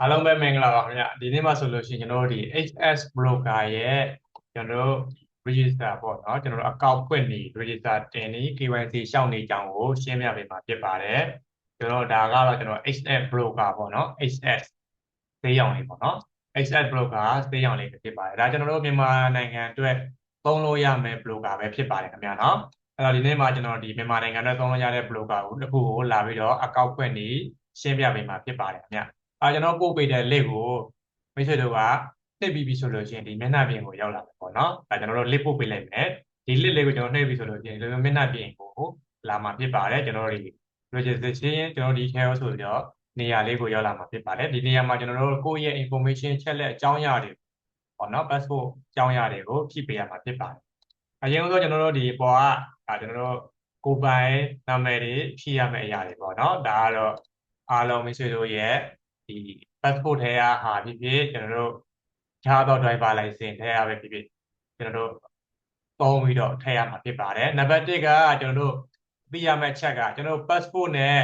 အားလုံးပဲမင်္ဂလာပါခင်ဗျဒီနေ့မှဆိုလို့ရှိရင်ကျွန်တော်တို့ဒီ HS broker ရဲ့ကျွန်တော်တို့ register ပေါ့နော်ကျွန်တော်တို့ account ဖွင့်နေ register တင်နေ KYC ရှောက်နေကြအောင်ကိုရှင်းပြပေးမှာဖြစ်ပါတယ်ကျွန်တော်ဒါကတော့ကျွန်တော် HS broker ပေါ့နော် HS သေးရောင်လေးပေါ့နော် HS broker သေးရောင်လေးဖြစ်ပါတယ်ဒါကျွန်တော်တို့မြန်မာနိုင်ငံအတွက်သုံးလို့ရမယ့် broker ပဲဖြစ်ပါတယ်ခင်ဗျာနော်အဲ့တော့ဒီနေ့မှာကျွန်တော်ဒီမြန်မာနိုင်ငံအတွက်သုံးလို့ရတဲ့ broker ကိုတစ်ခုကိုလာပြီးတော့ account ဖွင့်နေရှင်းပြပေးမှာဖြစ်ပါတယ်ခင်ဗျာ အာကျွန်တော်ပို့ပေးတဲ့ link ကိုမိတ်ဆွေတို့ကနှိပ်ပြီးပြီဆိုလို့ရှိရင်ဒီမျက်နှာပြင်ကိုရောက်လာမယ်ပေါ့နော်အဲကျွန်တော်တို့ link ပို့ပေးလိုက်မယ်ဒီ link လေးကိုကျွန်တော်နှိပ်ပြီးဆိုလို့ရှိရင်ဒီလိုမျက်နှာပြင်ကိုလာမှာဖြစ်ပါတယ်ကျွန်တော်တို့ဒီ registration ကျွန်တော်ဒီ care ဆိုတော့နေရာလေးကိုရောက်လာမှာဖြစ်ပါတယ်ဒီနေရာမှာကျွန်တော်တို့ကိုယ့်ရဲ့ information ချက်လက်အကြောင်းအရာတွေပေါ့နော် passport အကြောင်းအရာတွေကိုဖြည့်ပေးရမှာဖြစ်ပါတယ်အရင်ဆုံးကျွန်တော်တို့ဒီပေါ်ကဒါကျွန်တော်တို့ကိုယ်ပိုင်နာမည်တွေဖြည့်ရမယ့်အရာတွေပေါ့နော်ဒါကတော့အားလုံးမိတ်ဆွေတို့ရဲ့ ဒီ passport ထဲကဟာဖြစ်ဖြစ်ကျွန်တော်တို့ခြားသော driver license ထဲကပဲဖြစ်ဖြစ်ကျွန်တော်တို့သုံးပြီးတော့ထည့်ရမှာဖြစ်ပါတယ်နံပါတ်1ကကျွန်တော်တို့သိရမယ့်ချက်ကကျွန်တော်တို့ passport နဲ့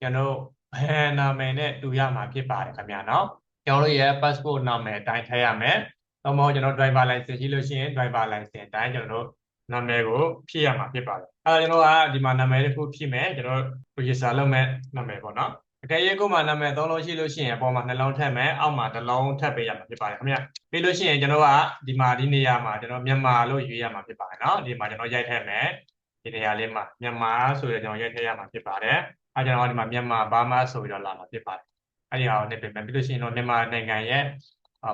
ကျွန်တော်တို့ဘယ်နာမည်နဲ့တူရမှာဖြစ်ပါတယ်ခင်ဗျာနော်ကျွန်တော်တို့ရဲ့ passport နာမည်အတိုင်းထည့်ရမယ်။တော့မဟုတ်ကျွန်တော် driver license ရှိလို့ရှိရင် driver license အတိုင်းကျွန်တော်တို့နာမည်ကိုဖြည့်ရမှာဖြစ်ပါတယ်။အဲဒါကျွန်တော်ကဒီမှာနာမည်တစ်ခုဖြည့်မယ်ကျွန်တော် register လုပ်မဲ့နာမည်ပေါ့နော်။ အကယ်၍ကိုယ်မှာနာမည်သုံးလုံးရှိလို့ရှိရင်အပေါ်မှာနှလုံးထည့်မယ်အောက်မှာတစ်လုံးထည့်ပေးရမှာဖြစ်ပါတယ်ခင်ဗျ။ပြီးလို့ရှိရင်ကျွန်တော်ကဒီမှာဒီနေရာမှာကျွန်တော်မြန်မာလို့ရွေးရမှာဖြစ်ပါတယ်နော်။ဒီမှာကျွန်တော်ရိုက်ထည့်မယ်ဒီနေရာလေးမှာမြန်မာဆိုရကျွန်တော်ရိုက်ထည့်ရမှာဖြစ်ပါတယ်။အဲကျွန်တော်ဒီမှာမြန်မာဘာမှဆိုပြီးတော့လာမှာဖြစ်ပါတယ်။အဲဒီဟာကိုနှစ်ပြင်မယ်ပြီးလို့ရှိရင်တော့မြန်မာနိုင်ငံရဲ့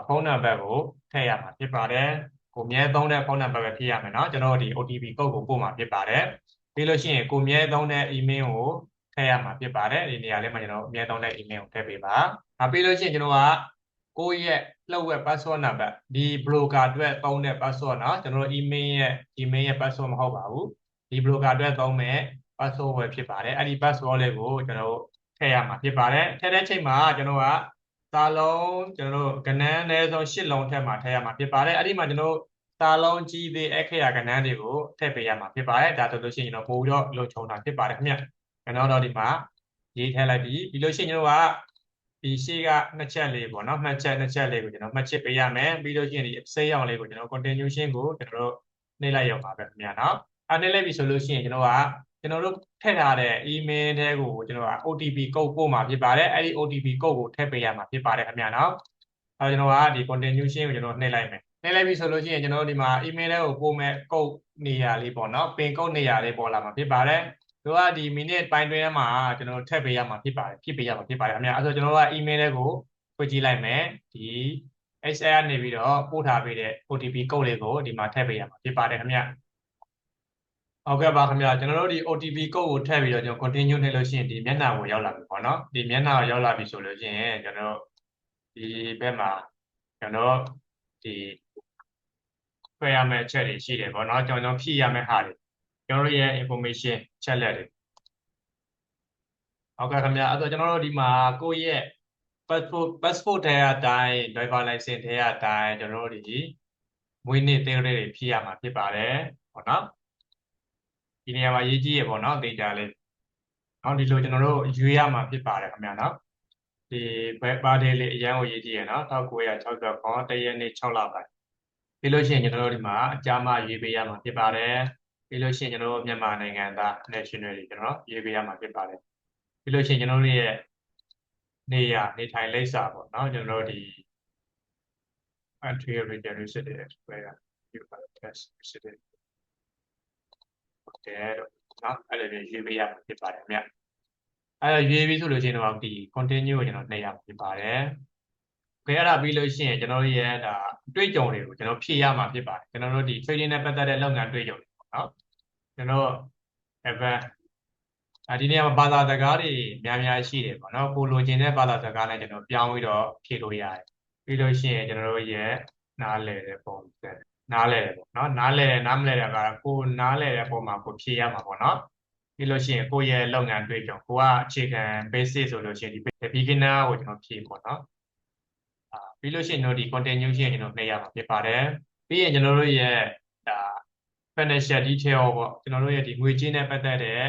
ဖုန်းနံပါတ်ကိုထည့်ရမှာဖြစ်ပါတယ်။ကိုမြဲသုံးတဲ့ဖုန်းနံပါတ်ပဲဖြည့်ရမယ်နော်ကျွန်တော်ဒီ OTP ကုတ်ကိုပို့မှာဖြစ်ပါတယ်။ပြီးလို့ရှိရင်ကိုမြဲသုံးတဲ့ email ကို ထည့်ရမှာဖြစ်ပါတယ်ဒီနေရာလေးမှာကျွန်တော်အမြဲသုံးတဲ့ email ကိုထည့်ပေးပါ။နောက်ပြီးလို့ရှိရင်ကျွန်တော်ကကိုယ့်ရဲ့လှုပ်ဝက် password နံပါတ်ဒီ broker အတွက်သုံးတဲ့ password เนาะကျွန်တော်တို့ email ရဲ့ email ရဲ့ password မဟုတ်ပါဘူး။ဒီ broker အတွက်သုံးမဲ့ password ပဲဖြစ်ပါတယ်။အဲ့ဒီ password လေးကိုကျွန်တော်တို့ထည့်ရမှာဖြစ်ပါတယ်။ထည့်တဲ့ချိန်မှာကျွန်တော်ကစာလုံးကျွန်တော်တို့ကဏ္ဍအနည်းဆုံး၈လုံးထည့်မှာထည့်ရမှာဖြစ်ပါတယ်အဲ့ဒီမှာကျွန်တော်တို့စာလုံးကြီးသေးအခရာကဏ္ဍတွေကိုထည့်ပေးရမှာဖြစ်ပါတယ်ဒါဆိုလို့ရှိရင်ကျွန်တော်ပို့ပြီးတော့လုံခြုံတာဖြစ်ပါတယ်ခင်ဗျ ကျွန်တော်တို့ဒီမှာရေးထည့်လိုက်ပြီးပြီးလို့ရှိရင်ကျွန်တော်ကဒီရှေ့ကနှစ်ချက်လေးပေါ့နော်နှစ်ချက်နှစ်ချက်လေးကိုကျွန်တော်မှတ်ချစ်ပေးရမယ်ပြီးလို့ရှိရင်ဒီစိတ်အောင်လေးကိုကျွန်တော် continuation ကိုကျွန်တော်တို့နှိပ်လိုက်ရပါပဲခင်ဗျာနော်အဲနှိပ်လိုက်ပြီဆိုလို့ရှိရင်ကျွန်တော်ကကျွန်တော်တို့ထည့်ထားတဲ့ email ထဲကိုကျွန်တော်က OTP ကုတ်ပို့မှာဖြစ်ပါတယ်အဲ့ဒီ OTP ကုတ်ကိုထည့်ပေးရမှာဖြစ်ပါတယ်ခင်ဗျာနော်အဲကျွန်တော်ကဒီ continuation ကိုကျွန်တော်နှိပ်လိုက်မယ်နှိပ်လိုက်ပြီဆိုလို့ရှိရင်ကျွန်တော်တို့ဒီမှာ email ထဲကိုပို့မဲ့ကုတ်နေရာလေးပေါ့နော်ပင်ကုတ်နေရာလေးပေါ်လာမှာဖြစ်ပါတယ် သူကဒီ minute ပိုင်းတွင်းမှာကျွန်တော်ထည့်ပေးရမှာဖြစ်ပါတယ်ဖြစ်ပေးရမှာဖြစ်ပါတယ်ခင်ဗျာအဲဆိုကျွန်တော်တို့က email ထဲကိုဖွင့်ကြည့်လိုက်မယ်ဒီ XR နေပြီးတော့ပို့ထားပေးတဲ့ OTP ကုတ်လေးကိုဒီမှာထည့်ပေးရမှာဖြစ်ပါတယ်ခင်ဗျာဟုတ်ကဲ့ပါခင်ဗျာကျွန်တော်တို့ဒီ OTP ကုတ်ကိုထည့်ပြီးတော့ကျွန်တော် continue နှိပ်လို့ရှိရင်ဒီမျက်နှာကိုရောက်လာပြီပေါ့နော်ဒီမျက်နှာကိုရောက်လာပြီဆိုလို့ရှိရင်ကျွန်တော်ဒီဘက်မှာကျွန်တော်ဒီဖွင့်ရမယ့်အချက်တွေရှိတယ်ပေါ့နော်ကျွန်တော်ဖြည့်ရမယ့်ဟာတွေ ကျွန်တော်ရဲ့ information ချက်လက်တွေဟုတ်ကဲ့ခင်ဗျာအဲ့တော့ကျွန်တော်တို့ဒီမှာကိုယ့်ရဲ့ passport passport ထဲအတိုင်း driver license ထဲအတိုင်းကျွန်တော်တို့ဒီမွေးနေ့သေးလေးတွေဖြည့်ရမှာဖြစ်ပါတယ်ပေါ့နော်ဒီနေရာမှာရေးကြည့်ရပေါ့နော် data လေးနော်ဒီလိုကျွန်တော်တို့ရွေးရမှာဖြစ်ပါတယ်ခင်ဗျာနော်ဒီဘာဒေးလေးအရန်ကိုရေးကြည့်ရနော်1960ခေါ်တရက်နေ့6လပိုင်းပြီးလို့ရှိရင်ကျွန်တော်တို့ဒီမှာအကြမ်းမရွေးပေးရမှာဖြစ်ပါတယ် ပြီးလို့ရှိရင်ကျွန်တော်တို့မြန်မာနိုင်ငံသား national တွေကျွန်တော်ရွေးပေးရမှာဖြစ်ပါတယ်ပြီးလို့ရှိရင်ကျွန်တော်တို့ရဲ့နေရနေထိုင်လိပ်စာပေါ့နော်ကျွန်တော်တို့ဒီ entry region resident where you have test resident တယ်လို့နော်အဲ့လိုမျိုးရွေးပေးရမှာဖြစ်ပါတယ်မြတ်အဲ့တော့ရွေးပြီးဆိုလို့ရှိရင်တော့ဒီ continue ကိုကျွန်တော်နှိပ်ရမှာဖြစ်ပါတယ်ခဲအဲ့ဒါပြီးလို့ရှိရင်ကျွန်တော်တို့ရဲ့ဒါတွေ့ကြုံတွေကိုကျွန်တော်ဖြည့်ရမှာဖြစ်ပါတယ်ကျွန်တော်တို့ဒီ trading နဲ့ပတ်သက်တဲ့လုပ်ငန်းတွေ့ကြုံတွေပေါ့နော် ကျွန်တော် event အဲဒီနေရာမှာဘာသာစကားတွေများများရှိတယ်ပေါ့နော်ကိုလိုချင်တဲ့ဘာသာစကားနဲ့ကျွန်တော်ပြောင်းပြီးတော့ဖြည့်လို့ရတယ်ပြီးလို့ရှိရင်ကျွန်တော်တို့ရဲ့နားလည်တဲ့ပုံစံနားလဲတယ်ပေါ့နော်နားလဲတယ်နားမလဲတယ်ကကိုနားလဲတဲ့ပုံမှာကိုဖြေရမှာပေါ့နော်ပြီးလို့ရှိရင်ကိုရဲ့လုပ်ငန်းတွေ့ကြုံကိုကအခြေခံ basic ဆိုလို့ရှိရင်ဒီ beginner ကိုကျွန်တော်ဖြေပေါ့နော်အာပြီးလို့ရှိရင်တို့ဒီ continuation ကျွန်တော်နှိပ်ရမှာဖြစ်ပါတယ်ပြီးရင်ကျွန်တော်တို့ရဲ့ဒါ financial detail ပေါ့ကျွန်တော်တို့ရဲ့ဒီငွေကြေးနဲ့ပတ်သက်တဲ့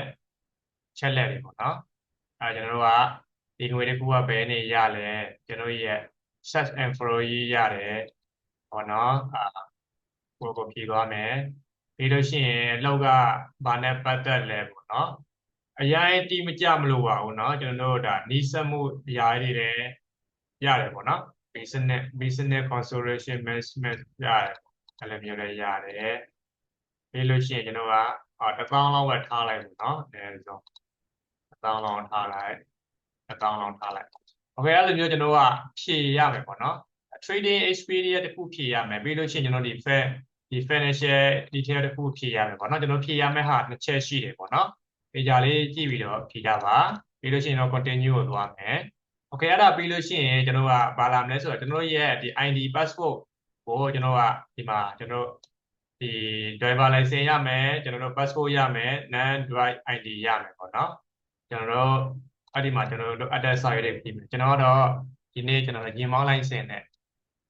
ချက်လက်တွေပေါ့နော်အဲကျွန်တော်တို့က ဒီငွေတစ်ခုကဘယ်နေရလဲကျွန်တော်ရဲ့ search and follow ရေးရတယ်ဟောနော်အာကိုကိုဖြေသွားမယ်ပြီးလို့ရှိရင်လောက်ကဘာနဲ့ပတ်သက်လဲပေါ့နော်အရင်တီမကြမလို့ပါဘူးเนาะကျွန်တော်တို့ဒါနီးစပ်မှုအရာတွေတယ်ရတယ်ပေါ့နော် business business consolidation management ရတယ်အဲ့လိုမျိုးလည်းရတယ် ပြီးလို့ရှိရင်ကျွန်တော်ကအာတစ်သောင်းလောက်ပဲထားလိုက်ဘူးเนาะအဲဆိုတစ်သောင်းလောက်ထားလိုက်တစ်သောင်းလောက်ထားလိုက်โอเคအဲ့လိုမျိုးကျွန်တော်ကဖြည့်ရမယ်ပေါ့နော် trading experience တခုဖြည့်ရမယ်ပြီးလို့ရှိရင်ကျွန်တော်ဒီ fair ဒီ financial detail တခုဖြည့်ရမယ်ပေါ့နော်ကျွန်တော်ဖြည့်ရမယ့်ဟာနှစ်ချက်ရှိတယ်ပေါ့နော်ဒီကြလေးကြည့်ပြီးတော့ဖြည့်ကြပါပြီးလို့ရှိရင်တော့ continue ကိုသွားမယ်โอเคအဲ့ဒါပြီးလို့ရှိရင်ကျွန်တော်ကဘာလာမလဲဆိုတော့ကျွန်တော်ရဲ့ဒီ ID passport ကိုကျွန်တော်ကဒီမှာကျွန်တော် ဒီ driver license ရမယ်ကျွန်တော်တို့ passport ရမယ် non drive ID ရမယ်ပေါ့နော်ကျွန်တော်တို့အဲ့ဒီမှာကျွန်တော်တို့ address စာရွက်တွေပြင်မယ်ကျွန်တော်ကတော့ဒီနေ့ကျွန်တော်ရင်မောင်းလိုင်းစင်နဲ့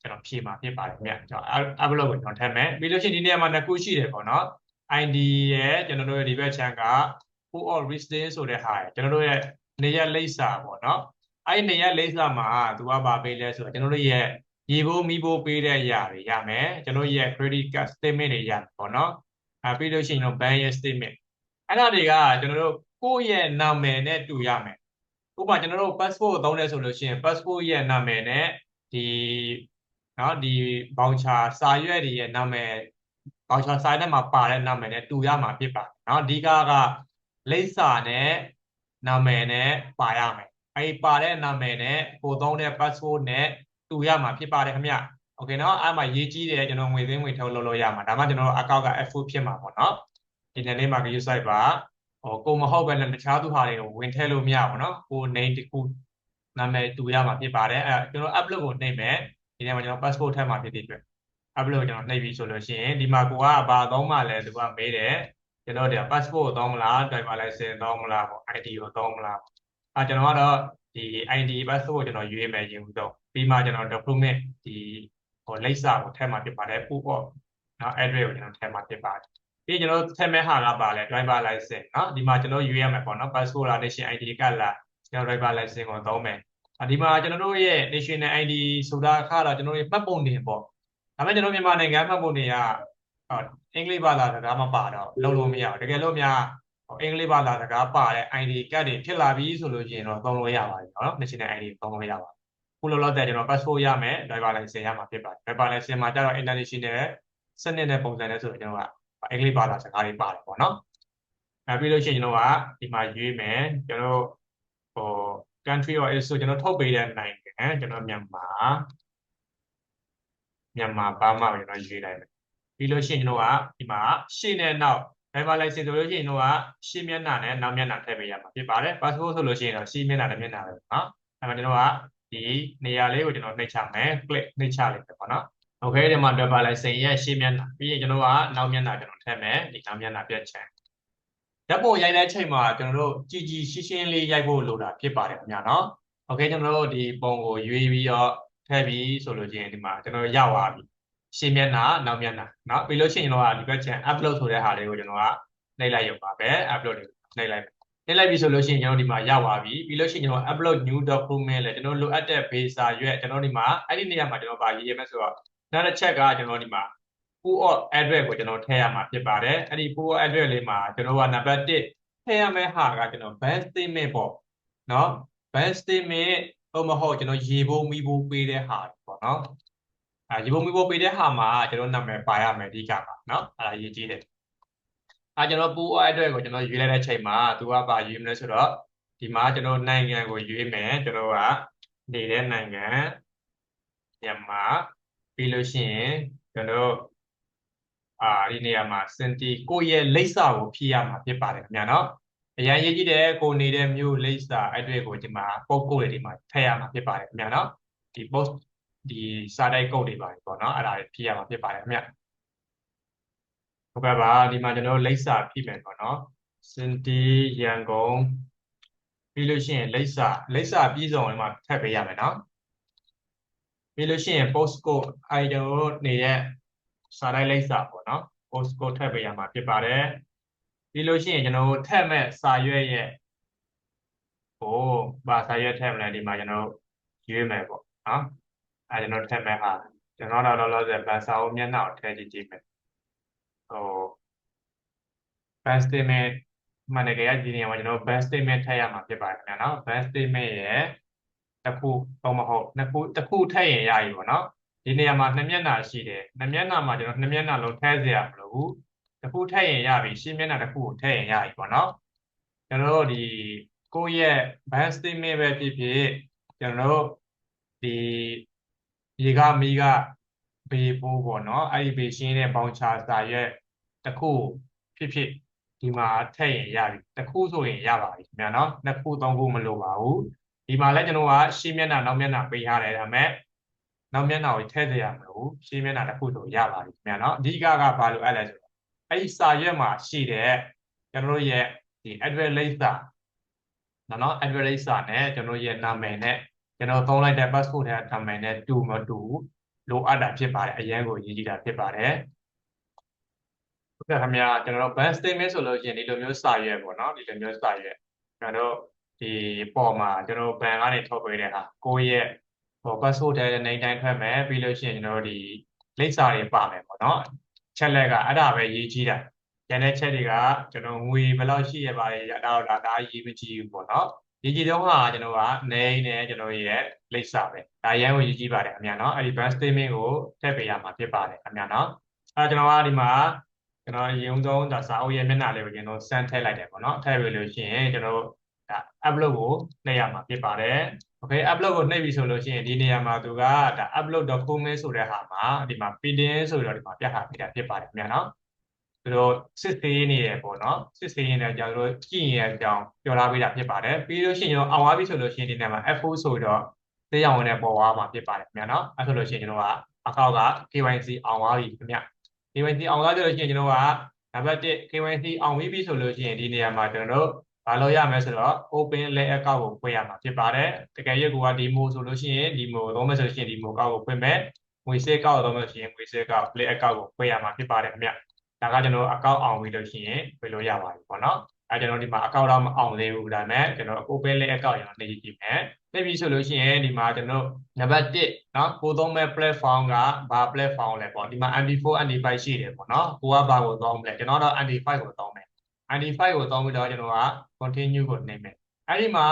ကျွန်တော်ဖြည့်မှာဖြစ်ပါတယ်ခင်ဗျကျွန်တော် upload ကိုကျွန်တော်ထည့်မယ်ပြီးလို့ရှိရင်ဒီနေ့မှာနှစ်ခုရှိတယ်ပေါ့နော် ID ရဲ့ကျွန်တော်တို့ရဲ့ဒီဘက် channel က full of listing ဆိုတဲ့ဟာရယ်ကျွန်တော်တို့ရဲ့နေရလိပ်စာပေါ့နော်အဲ့ဒီနေရလိပ်စာမှာသူကဘာပေးလဲဆိုတော့ကျွန်တော်တို့ရဲ့ ရေဖို့မိဖို့ပေးတဲ့အရာတွေရမယ်ကျွန်တော်ရဲ့ credit card statement တွေရမယ်ပေါ့နော်အဲပြီးလို့ရှိရင်တော့ bank ရဲ့ statement အဲ့ဒါတွေကကျွန်တော်တို့ကိုယ့်ရဲ့နာမည်နဲ့တူရမယ်ဥပမာကျွန်တော်တို့ passport သုံးတယ်ဆိုလို့ရှိရင် passport ရဲ့နာမည်နဲ့ဒီနော်ဒီ voucher စာရွက်တွေရဲ့နာမည် voucher စာရွက်ထဲမှာပါတဲ့နာမည်နဲ့တူရမှာဖြစ်ပါတယ်နော်အဓိကကလိပ်စာနဲ့နာမည်နဲ့ပါရမယ်အဲဒီပါတဲ့နာမည်နဲ့ကိုသုံးတဲ့ passport နဲ့ တူရမှာဖြစ်ပါတယ်ခင်ဗျโอเคเนาะအဲ့မှာရေးကြီးတယ်ကျွန်တော်ငွေသိမ်းငွေထုတ်လုပ်လို့ရမှာဒါမှကျွန်တော်အကောက်က F4 ဖြစ်မှာပေါ့เนาะဒီနေ့လေးမှာ view site ပါဟိုကိုမဟုတ်ပဲလည်းတခြားသူဟာတွေကိုဝင်ထည့်လို့မရဘူးเนาะကို name တခုနာမည်တူရမှာဖြစ်ပါတယ်အဲကျွန်တော် upload ကိုနှိပ်မယ်ဒီနေ့မှာကျွန်တော် passport ထည့်မှာဖြစ်တဲ့အတွက် upload ကိုကျွန်တော်နှိပ်ပြီးဆိုလို့ရှိရင်ဒီမှာကိုကဘာသုံးမှလဲသူကမေးတယ်ကျွန်တော်ဒီ passport ကိုသုံးမလား driver license သုံးမလားပေါ့ ID ကိုသုံးမလားအဲကျွန်တော်ကတော့ ဒီ ID password ကိုကျွန်တော်ရွေးမယ်ယူပြီးတော့ပြီးမှကျွန်တော် document ဒီဟိုလိပ်စာကိုထည့်မှဖြစ်ပါတယ် proof of နော် address ကိုကျွန်တော်ထည့်မှဖြစ်ပါတယ်ပြီးကျွန်တော်ထည့်မဲ့ဟာကပါလဲ driver license နော်ဒီမှာကျွန်တော်ရွေးရမယ်ပေါ့နော် passport လား nation ID ကလားကျွန်တော် driver license ကိုသုံးမယ်ဒီမှာကျွန်တော်တို့ရဲ့ national ID ဆိုတာခါတော့ကျွန်တော်တို့မှတ်ပုံတင်ပေါ့ဒါပေမဲ့ကျွန်တော်မြန်မာနိုင်ငံမှတ်ပုံတင်ကအင်္ဂလိပ်ဘာသာစကားမပါတော့လုံးလုံးမရဘူးတကယ်လို့များ အင်္ဂလိပ်ဘာသာစကားပါတဲ့ ID ကတ်တွေဖြစ်လာပြီဆိုလို့ရှိရင်တော့သုံးလို့ရပါတယ်နော် national ID သုံးလို့ရပါတယ်ခုလောလောဆယ်ကျွန်တော် passport ရမယ် driver license ရမှာဖြစ်ပါတယ် driver license မှာကျတော့ international စနစ်နဲ့ပုံစံနဲ့ဆိုတော့ကျွန်တော်ကအင်္ဂလိပ်ဘာသာစကားတွေပါတယ်ပေါ့နော်အဲပြီးလို့ရှိရင်ကျွန်တော်ကဒီမှာရွေးမယ်ကျွန်တော်ဟို country or is ဆိုကျွန်တော်ထုတ်ပေးတဲ့နိုင်ငံကျွန်တော်မြန်မာမြန်မာဘာမှကျွန်တော်ရွေးလိုက်မယ်ပြီးလို့ရှိရင်ကျွန်တော်ကဒီမှာရှေ့နဲ့နောက် driver license ဆိုလို့ရှိရင်တော့ရှေ့မျက်နှာနဲ့နောက်မျက်နှာထည့်ပေးရမှာဖြစ်ပါတယ် passport ဆိုလို့ရှိရင်တော့ရှေ့မျက်နှာနဲ့မျက်နှာပဲပေါ့နော်အဲ့မှာကျွန်တော်ကဒီနေရာလေးကိုကျွန်တော်နှိပ်ချမယ် click နှိပ်ချလိုက်တယ်ပေါ့နော် okay ဒီမှာ driver license ရဲ့ရှေ့မျက်နှာပြီးရင်ကျွန်တော်ကနောက်မျက်နှာကျွန်တော်ထည့်မယ်ဒီနောက်မျက်နှာပြတ်ချင်ဓာတ်ပုံရိုက်တဲ့အချိန်မှာကျွန်တော်တို့ကြည်ကြည်ရှင်းရှင်းလေးရိုက်ဖို့လိုတာဖြစ်ပါတယ်ခင်ဗျာနော်။ Okay ကျွန်တော်တို့ဒီပုံကိုရွေးပြီးတော့ထည့်ပြီးဆိုလို့ချင်းဒီမှာကျွန်တော်ရောက်သွားပြီ ရှင်းမျက်နှာနောက်မျက်နှာเนาะပြီးလို့ရှိရင်တော့ဒီဘက်ချန် upload ဆိုတဲ့ဟာလေးကိုကျွန်တော်ကနှိပ်လိုက်ရုံပါပဲ upload တွေနှိပ်လိုက်နှိပ်လိုက်ပြီဆိုလို့ရှိရင်ကျွန်တော်ဒီမှာရောက်သွားပြီပြီးလို့ရှိရင်ကျွန်တော် upload new document လဲကျွန်တော်လိုအပ်တဲ့ base ရွက်ကျွန်တော်ဒီမှာအဲ့ဒီနေရာမှာကျွန်တော်ဗာရေးရမယ်ဆိုတော့နောက်တစ်ချက်ကကျွန်တော်ဒီမှာ full of address ကိုကျွန်တော်ထည့်ရမှာဖြစ်ပါတယ်အဲ့ဒီ full of address လေးမှာကျွန်တော်ကနံပါတ်1ထည့်ရမယ့်ဟာကကျွန်တော် bank statement ပေါ့เนาะ bank statement ဟုတ်မဟုတ်ကျွန်တော်ရေဖို့မိဖို့ပေးတဲ့ဟာပေါ့เนาะ အဲရေပုံမိဖို့ပေးတဲ့ဟာမှာကျွန်တော်နာမည်ပါရမယ်အဓိကပါနော်အဲ့ဒါရေးကြည့်တယ်အဲကျွန်တော်ပူအအတွက်ကိုကျွန်တော်ရွေးလိုက်တဲ့အချိန်မှာသူကပါရွေးမလဲဆိုတော့ဒီမှာကျွန်တော်နိုင်ငံကိုရွေးမယ်ကျွန်တော်ကနေတဲ့နိုင်ငံမြန်မာပြီးလို့ရှိရင်ကျွန်တော်အာဒီနေရာမှာစင်တီကိုရဲ့လိပ်စာကိုဖြည့်ရမှာဖြစ်ပါတယ်ခင်ဗျာနော်အရန်ရေးကြည့်တယ်ကိုနေတဲ့မြို့လိပ်စာအဲ့တွေကိုဒီမှာပုတ်ကိုတွေဒီမှာထည့်ရမှာဖြစ်ပါတယ်ခင်ဗျာနော်ဒီ post ဒီစာတိုက်ကုတ်တွေပါတယ်ပေါ့နော်အဲ့ဒါဖြည့်ရမှာဖြစ်ပါတယ်ခင်ဗျဟုတ်ကဲ့ပါဒီမှာကျွန်တော်လိပ်စာဖြည့်မယ်ပေါ့နော်စင်တီရန်ကုန်ပြီးလို့ရှိရင်လိပ်စာလိပ်စာပြီးဆုံးလေးမှာထည့်ပေးရမယ်နော်ပြီးလို့ရှိရင် post code အဲကျွန်တော်တို့နေတဲ့စာတိုက်လိပ်စာပေါ့နော် post code ထည့်ပေးရမှာဖြစ်ပါတယ်ပြီးလို့ရှိရင်ကျွန်တော်တို့ထည့်မဲ့စာရွက်ရဲ့ကိုဘာစာရွက်ထည့်မလဲဒီမှာကျွန်တော်ရွေးမယ်ပေါ့နော် အဲကျွန်တော်ထည့်မယ်ဟာကျွန်တော်တော့လောလောဆယ်ဗန်စာအုပ်မျက်နှာကိုထည့်ကြည့်ကြည့်မယ်ဟို ban statement မှန်တကယ်ကဒီနေရာမှာကျွန်တော် ban statement ထည့်ရမှာဖြစ်ပါတယ်ခင်ဗျာနော် ban statement ရဲ့တစ်ခုတော့မဟုတ်နှစ်ခုတစ်ခုထည့်ရင်ရပြီပေါ့နော်ဒီနေရာမှာနှစ်မျက်နှာရှိတယ်နှစ်မျက်နှာမှာကျွန်တော်နှစ်မျက်နှာလုံးထည့်เสียရမလို့ဘူးတစ်ခုထည့်ရင်ရပြီရှင်းမျက်နှာတစ်ခုကိုထည့်ရင်ရပြီပေါ့နော်ကျွန်တော်တို့ဒီကိုယ့်ရဲ့ ban statement ပဲဖြစ်ဖြစ်ကျွန်တော်တို့ဒီ ရေကမီးကဘေးပိုးပေါ့နော်အဲ့ဒီဘေးရှင်းတဲ့ဘောင်ချာစာရွက်တစ်ခုဖြစ်ဖြစ်ဒီမှာထည့်ရင်ရပြီတစ်ခုဆိုရင်ရပါပြီခင်ဗျာနော်နှစ်ခုသုံးခုမလိုပါဘူးဒီမှာလည်းကျွန်တော်ကရှင်းမျက်နှာနောက်မျက်နှာပေးထားတယ်ဒါပေမဲ့နောက်မျက်နှာကိုထည့်စေရမလို့ရှင်းမျက်နှာတစ်ခုဆိုရပါပြီခင်ဗျာနော်အဓိကကဘာလို့အဲ့လဲဆိုတော့အဲ့ဒီစာရွက်မှာရှိတဲ့ကျွန်တော်တို့ရဲ့ဒီ address လိပ်စာနော်နော် address လိပ်စာနဲ့ကျွန်တော်ရဲ့နာမည်နဲ့ ကျွန်တော်သုံးလိုက်တဲ့ passport ထဲကနာမည်နဲ့တူမတူလိုအပ်တာဖြစ်ပါတယ်အရင်ကိုရည်ကြည်တာဖြစ်ပါတယ်ဟုတ်ကဲ့ခင်ဗျာကျွန်တော် bank statement ဆိုလို့ရှိရင်ဒီလိုမျိုးစာရွက်ပေါ့နော်ဒီလိုမျိုးစာရွက်ကျွန်တော်ဒီပေါ်မှာကျွန်တော်ဘဏ်ကနေထုတ်ပေးတဲ့ဟာကိုယ့်ရဲ့ဟို passport ထဲနေတိုင်းထွက်မယ်ပြီးလို့ရှိရင်ကျွန်တော်ဒီလိပ်စာတွေပါမယ်ပေါ့နော်ချက်လက်ကအဲ့ဒါပဲရေးကြည့်တာကျန်တဲ့ချက်တွေကကျွန်တော်ငွေဘယ်လောက်ရှိရပါလဲဒါတော့ဒါဒါရေးမကြည့်ဘူးပေါ့နော် ရေးကြည့်တော့ဟာကျွန်တော်ကနေနဲ့ကျွန်တော်ရဲ့လိပ်စာပဲဒါရန်ကိုရေးကြည့်ပါတယ်အများနော်အဲ့ဒီ bank statement ကိုထည့်ပေးရမှာဖြစ်ပါတယ်အများနော်အဲ့ကျွန်တော်ကဒီမှာကျွန်တော်ရုံဆုံးဒါစာအုပ်ရဲ့မျက်နှာလေးကိုကျွန်တော်စမ်းထည့်လိုက်တယ်ပေါ့နော်ထည့်ပေးလို့ရှိရင်ကျွန်တော်ဒါ upload ကိုနှိပ်ရမှာဖြစ်ပါတယ် okay upload ကိုနှိပ်ပြီဆိုလို့ရှိရင်ဒီနေရာမှာသူကဒါ upload document ဆိုတဲ့ဟာမှာဒီမှာ pdf ဆိုတော့ဒီမှာပြထားပေးတာဖြစ်ပါတယ်ခင်ဗျာနော် သူတို့စစ်သေးနေရပေါ့နော်စစ်သေးနေတဲ့အကြောင်းသူတို့ကြည့်ရင်အကြောင်းပြောထားပေးတာဖြစ်ပါတယ်ပြီးလို့ရှိရင်ကျွန်တော်အောင်သွားပြီဆိုလို့ရှိရင်ဒီနေရာမှာ F4 ဆိုတော့သေရောင်ဝင်နဲ့ပေါ်သွားမှာဖြစ်ပါတယ်ခင်ဗျာနော်အဲဆိုလို့ရှိရင်ကျွန်တော်ကအကောက်က KYC အောင်သွားပြီခင်ဗျ KYC အောင်သွားကြလို့ရှိရင်ကျွန်တော်ကနံပါတ်1 KYC အောင်ပြီဆိုလို့ရှိရင်ဒီနေရာမှာကျွန်တော်တို့ဘာလို့ရမလဲဆိုတော့ open layer account ကိုဖွင့်ရမှာဖြစ်ပါတယ်တကယ်ရွက်က demo ဆိုလို့ရှိရင် demo တော့မယ်ဆိုလို့ရှိရင် demo account ကိုဖွင့်မယ်ငွေစေး account တော့မယ်ဆိုရင်ငွေစေး account play account ကိုဖွင့်ရမှာဖြစ်ပါတယ်ခင်ဗျ ဒါကကျွန်တော်အကောင့်အောင်ပြီလို့ရှိရင်ဝယ်လို့ရပါပြီပေါ့နော်အဲကျွန်တော်ဒီမှာအကောင့်တော့မအောင်သေးဘူးဒါပေမဲ့ကျွန်တော် open လေးအကောင့်ရအောင်နေကြည့်မယ်နေပြီဆိုလို့ရှိရင်ဒီမှာကျွန်တော်နံပါတ်1နော်ကိုသုံးမဲ့ platform ကဘာ platform လဲပေါ့ဒီမှာ MD4 MD5 ရှိတယ်ပေါ့နော်ကိုကဘာကိုသုံးမလဲကျွန်တော်တော့ MD5 ကိုသုံးမယ် MD5 ကိုသုံးပြီးတော့ကျွန်တော်က continue ကိုနှိမ့်မယ်အဲဒီမှာ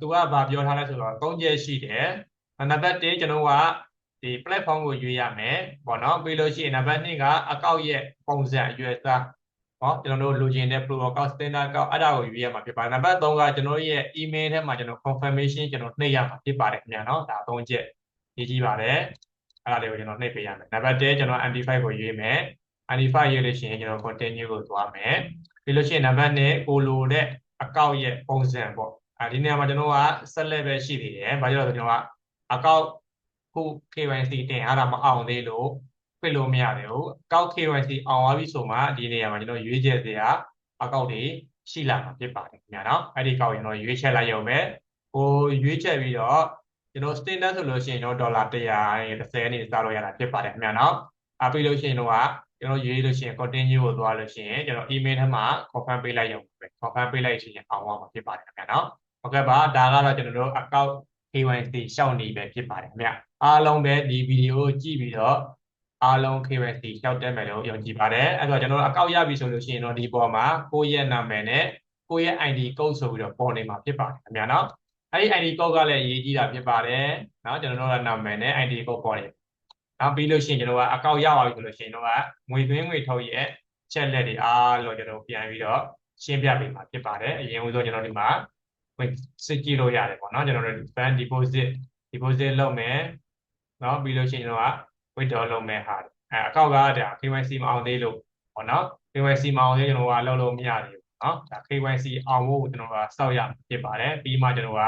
သူကဘာပြောထားလဲဆိုတော့၃ချက်ရှိတယ်နံပါတ်1ကျွန်တော်က ဒီ platform ကိုရွေးရမယ်ပေါ့နော်ပြီးလို့ရှိရင်နံပါတ်2ကအကောက်ရဲ့ပုံစံအရွယ်သားဟောကျွန်တော်တို့လိုချင်တဲ့ protocol standard ကောက်အဲ့ဒါကိုရွေးရမှာဖြစ်ပါတယ်နံပါတ်3ကကျွန်တော်ရဲ့ email ထဲမှာကျွန်တော် confirmation ကျွန်တော်နှိပ်ရမှာဖြစ်ပါတယ်ခင်ဗျာနော်ဒါ၃ချက်ရေးကြည့်ပါတယ်အဲ့ဒါလေးကိုကျွန်တော်နှိပ်ပေးရမယ်နံပါတ်1ကျွန်တော် MD5 ကိုရွေးမယ် MD5 ရွေးလို့ရှိရင်ကျွန်တော် continue ကိုသွားမယ်ပြီးလို့ရှိရင်နံပါတ်2ကိုလိုတဲ့အကောက်ရဲ့ပုံစံပေါ့အဲဒီနေရာမှာကျွန်တော်ကဆက်လက်ပဲရှိသေးတယ်ဘာကြောင့်လဲဆိုတော့ကျွန်တော်ကအကောက် ခု KYC တင်အားတာမအောင်သေးလို့ဖွင့်လို့မရသေးဘူးအကောက် KYC အောင်သွားပြီဆိုမှဒီနေရာမှာကျွန်တော်ရွေးချယ်စရာအကောက်တွေရှိလာမှာဖြစ်ပါတယ်ခင်ဗျာနော်အဲ့ဒီကောက်ရင်တော့ရွေးချယ်လိုက်ရုံပဲဟိုရွေးချယ်ပြီးတော့ကျွန်တော် standard ဆိုလို့ရှိရင်တော့ဒေါ်လာ130နေစလို့ရတာဖြစ်ပါတယ်ခင်ဗျာနော်အပြီးလို့ရှိရင်တော့ကျွန်တော်ရေးလို့ရှိရင် continue ကိုသွားလို့ရှိရင်ကျွန်တော် email ထဲမှာ confirm ပေးလိုက်ရုံပဲ confirm ပေးလိုက်ရှင်အောင်သွားမှာဖြစ်ပါတယ်ခင်ဗျာနော်ဟုတ်ကဲ့ပါဒါကတော့ကျွန်တော်တို့ account KYC ရှောက်နေပဲဖြစ်ပါတယ်ခင်ဗျ အားလုံးပဲဒီဗီဒီယိုကိုကြည့်ပြီးတော့အားလုံး KYC ရှောက်တက်မယ်လို့ယုံကြည်ပါတယ်အဲ့တော့ကျွန်တော်တို့အကောက်ရပြီဆိုလို့ရှိရင်တော့ဒီပေါ်မှာကိုယ့်ရဲ့နာမည်နဲ့ကိုယ့်ရဲ့ ID code ဆိုပြီးတော့ပေါ်နေမှာဖြစ်ပါတယ်ခင်ဗျာနော်အဲ့ဒီ ID code ကလည်းအရေးကြီးတာဖြစ်ပါတယ်နော်ကျွန်တော်တို့ကနာမည်နဲ့ ID code ပေါ်နေနောက်ပြီးလို့ရှိရင်ကျွန်တော်ကအကောက်ရပါပြီဆိုလို့ရှိရင်တော့ငွေသွင်းငွေထုတ်ရဲ့ချက်လက်တွေအားလို့ကျွန်တော်ပြန်ပြီးတော့ရှင်းပြပေးမှာဖြစ်ပါတယ်အရင်ဦးဆုံးကျွန်တော်ဒီမှာဝင်စစ်ကြည့်လို့ရတယ်ပေါ့နော်ကျွန်တော်တို့ bank deposit deposit လုပ်မယ် နော်ပြီးလို့ရှိရင်ကျွန်တော်က withdraw လုပ်မယ်ဟာအဲအကောက်ကဒါ KYC မအောင်သေးလို့ပေါ့နော် KYC မအောင်သေးကျွန်တော်ကလုပ်လို့မရသေးဘူးနော်ဒါ KYC အောင်ဖို့ကျွန်တော်ကစောက်ရမှာဖြစ်ပါတယ်ပြီးမှကျွန်တော်က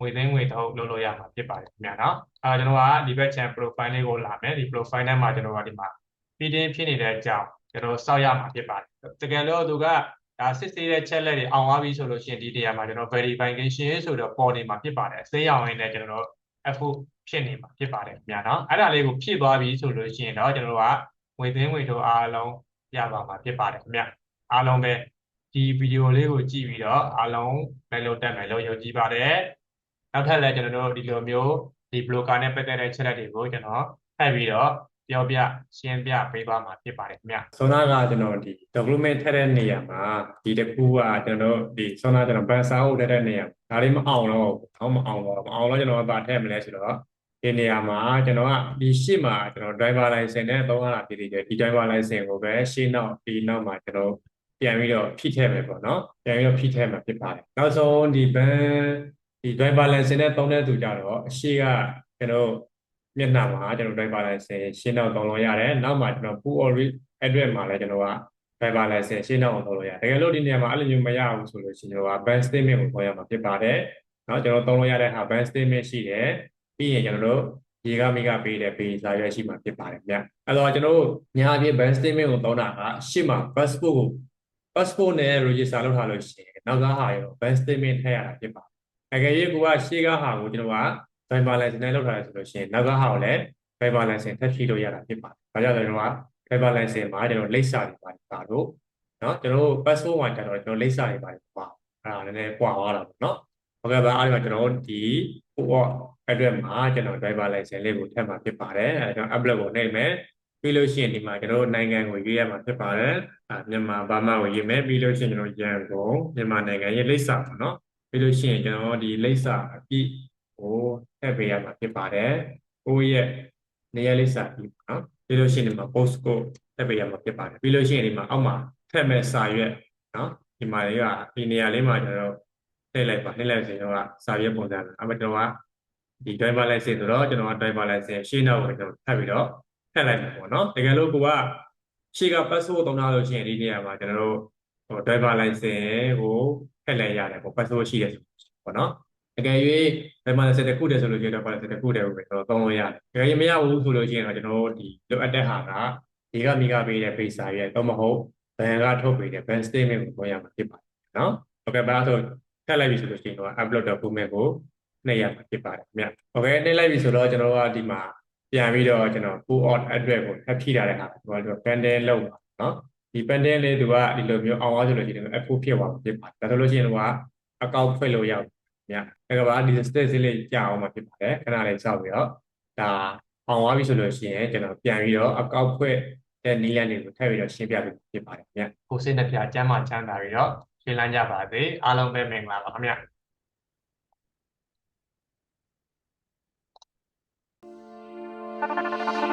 ငွေသိန်းငွေထုတ်လုပ်လို့ရမှာဖြစ်ပါတယ်ခင်ဗျာနော်အဲကျွန်တော်ကဒီဘက် channel profile လေးကိုလာမယ်ဒီ profile ထဲမှာကျွန်တော်ကဒီမှာ feeding ဖြစ်နေတဲ့အကြောင်းကျွန်တော်စောက်ရမှာဖြစ်ပါတယ်တကယ်လို့သူကဒါစစ်ဆေးတဲ့ check လက်တွေအောင်သွားပြီဆိုလို့ရှိရင်ဒီနေရာမှာကျွန်တော် verification ဆိုတော့ပေါ်နေမှာဖြစ်ပါတယ်အစိမ်းအောင်ရင်းနဲ့ကျွန်တော် တို့ F ဖြစ်နေမှာဖြစ်ပါတယ်ခင်ဗျာနော်အဲ့ဒါလေးကိုဖြည့်သွားပြီဆိုလို့ရှိရင်တော့ကျွန်တော်တို့ကငွေသိန်းငွေထုတ်အားလုံးရပါမှာဖြစ်ပါတယ်ခင်ဗျာအားလုံးပဲဒီဗီဒီယိုလေးကိုကြည့်ပြီးတော့အားလုံးလိုက်လို့တက်မယ်လို့ယုံကြည်ပါတယ်နောက်ထပ်လည်းကျွန်တော်တို့ဒီလိုမျိုးဒီ blogger နဲ့ပတ်သက်တဲ့ chat တွေကိုကျွန်တော်ဖတ်ပြီးတော့ ပြောပြရှင်းပြပေးသွားမှာဖြစ်ပါတယ်ခင်ဗျဆောနာကကျွန်တော်ဒီ document ထည့်တဲ့နေရာမှာဒီတစ်ခုကကျွန်တော်တို့ဒီဆောနာကျွန်တော် ban စာအုပ်ထည့်တဲ့နေရာဒါလေးမအောင်တော့ဘူး။အောင်းမအောင်တော့မအောင်တော့ကျွန်တော်ကဘာထည့်မလဲဆိုတော့ဒီနေရာမှာကျွန်တော်ကဒီရှေ့မှာကျွန်တော် driver license နဲ့သုံးရတာပြည်တည်တယ်ဒီ driver license ကိုပဲရှေ့နောက်ဒီနောက်မှာကျွန်တော်ပြန်ပြီးတော့ဖြည့်ထည့်မယ်ပေါ့နော်။ပြန်ပြီးတော့ဖြည့်ထည့်မှာဖြစ်ပါတယ်။နောက်ဆုံးဒီ ban ဒီ driver license နဲ့သုံးတဲ့သူကြတော့အရှိကကျွန်တော် မျက်နှာမှာကျွန်တော် driver license ရှင်းတော့သုံးလို့ရတယ်။နောက်မှာကျွန်တော် full audit address မှာလည်းကျွန်တော်က driver license ရှင်းတော့သုံးလို့ရတယ်။တကယ်လို့ဒီနေရာမှာအဲ့လိုမျိုးမရဘူးဆိုလို့ရှိရင်ကျွန်တော်က bank statement ကိုခေါ်ရမှာဖြစ်ပါတယ်။နော်ကျွန်တော်သုံးလို့ရတဲ့ဟာ bank statement ရှိတယ်။ပြီးရင်ကျွန်တော်တို့ရေကမိကပေးတဲ့ပေးစာရွက်ရှိမှာဖြစ်ပါတယ်ဗျ။အဲ့တော့ကျွန်တော်တို့ညာအပြင် bank statement ကိုသုံးတာကရှေ့မှာ passport ကို passport နဲ့ register လုပ်ထားလို့ရှိရင်နောက်ကဟာရော bank statement ထည့်ရတာဖြစ်ပါတယ်။အကယ်၍ကိုကရှေ့ကဟာကိုကျွန်တော်က driver license နဲ့လုပ်ထားတယ်ဆိုလို့ရှိရင်နောက်ကဟာကိုလည်း driver license ထပ်ဖြည့်လို့ရတာဖြစ်ပါတယ်။ဒါကြောင့်ကျွန်တော်က driver license မှာကျွန်တော်လိပ်စာတွေပါတယ်ပါလို့နော်ကျွန်တော်တို့ passport မှာကျတော့ကျွန်တော်လိပ်စာတွေပါတယ်ပါအဲ့ဒါလည်းနည်းနည်းကွာသွားတာပေါ့နော်ဟုတ်ကဲ့ပါအဲ့ဒီမှာကျွန်တော်တို့ဒီ port address မှာကျွန်တော် driver license လေးကိုထည့်မှာဖြစ်ပါတယ်အဲဒါကြောင့် upload ကိုနှိပ်မယ်ပြီးလို့ရှိရင်ဒီမှာကျွန်တော်တို့နိုင်ငံကိုရေးရမှာဖြစ်ပါတယ်အာမြန်မာဘာမှကိုရေးမယ်ပြီးလို့ရှိရင်ကျွန်တော်ရန်ကုန်မြန်မာနိုင်ငံရဲ့လိပ်စာပေါ့နော်ပြီးလို့ရှိရင်ကျွန်တော်ဒီလိပ်စာအပြည့် ကိုထည့်ပေးရမှာဖြစ်ပါတယ်ကိုယ့်ရဲ့နေရာလိပ်စာပြီးပေါ့နော်ပြီးလို့ရှိရင်ဒီမှာ post code ထည့်ပေးရမှာဖြစ်ပါတယ်ပြီးလို့ရှိရင်ဒီမှာအောက်မှာထည့်မဲ့စာရွက်နော်ဒီမှာလေးကဒီနေရာလေးမှာကျွန်တော်ထည့်လိုက်ပါထည့်လိုက်ဆိုတော့စာရွက်ပုံစံအမတော်ကဒီ driver license ဆိုတော့ကျွန်တော်က driver license ရှင်းတော့ကိုကျွန်တော်ထပ်ပြီးတော့ထည့်လိုက်မှာပေါ့နော်တကယ်လို့ကိုကရှေ့က passport သုံးထားလို့ရှိရင်ဒီနေရာမှာကျွန်တော်တို့ဟို driver license ကိုထည့်လိုက်ရတယ်ပေါ့ passport ရှိတယ်ဆိုပေါ့နော် တကယ်၍ driver license တစ်ခုတည်းဆိုလို့ရှိရင် driver license တစ်ခုတည်းကိုပဲကျွန်တော်သုံးလို့ရတယ်တကယ်၍မရဘူးဆိုလို့ရှိရင်တော့ကျွန်တော်တို့ဒီလိုအပ်တဲ့ဟာကဒီကမိကပေးတဲ့ပိစာရဲ့တော့မဟုတ်ဘဏ်ကထုတ်ပေးတဲ့ bank statement ကိုပြောရမှာဖြစ်ပါတယ်နော်ဟုတ်ကဲ့ပါဆိုထည့်လိုက်ပြီဆိုလို့ရှိရင်တော့ upload document ကိုနှိပ်ရမှာဖြစ်ပါတယ်ခင်ဗျဟုတ်ကဲ့နှိပ်လိုက်ပြီဆိုတော့ကျွန်တော်ကဒီမှာပြန်ပြီးတော့ကျွန်တော် full out address ကိုထပ်ဖြည့်ထားတဲ့ဟာကျွန်တော်တို့ pending လုပ်ပါနော်ဒီ pending လေးသူကဒီလိုမျိုးအောင်သွားဆိုလို့ရှိရင် approve ဖြစ်သွားမှာဖြစ်ပါတယ်ဒါဆိုလို့ရှိရင်တော့ account ဖွင့်လို့ရ ညအဲ့ကပါဒီ state စလေးကြာအောင်မှာဖြစ်ပါတယ်ခဏလေးစောက်ပြီးတော့ဒါအောင်သွားပြီဆိုလို့ရှိရင်ကျွန်တော်ပြန်ပြီးတော့ account ဖွင့်တဲ့နည်းလမ်းတွေကိုထည့်ပြီးတော့ရှင်းပြပေးဖြစ်ပါတယ်ညကိုစိတ်နှပြကျမ်းမာချမ်းသာပြီးတော့ရှင်းလန်းကြပါစေအားလုံးပဲမင်္ဂလာပါခင်ဗျ Thank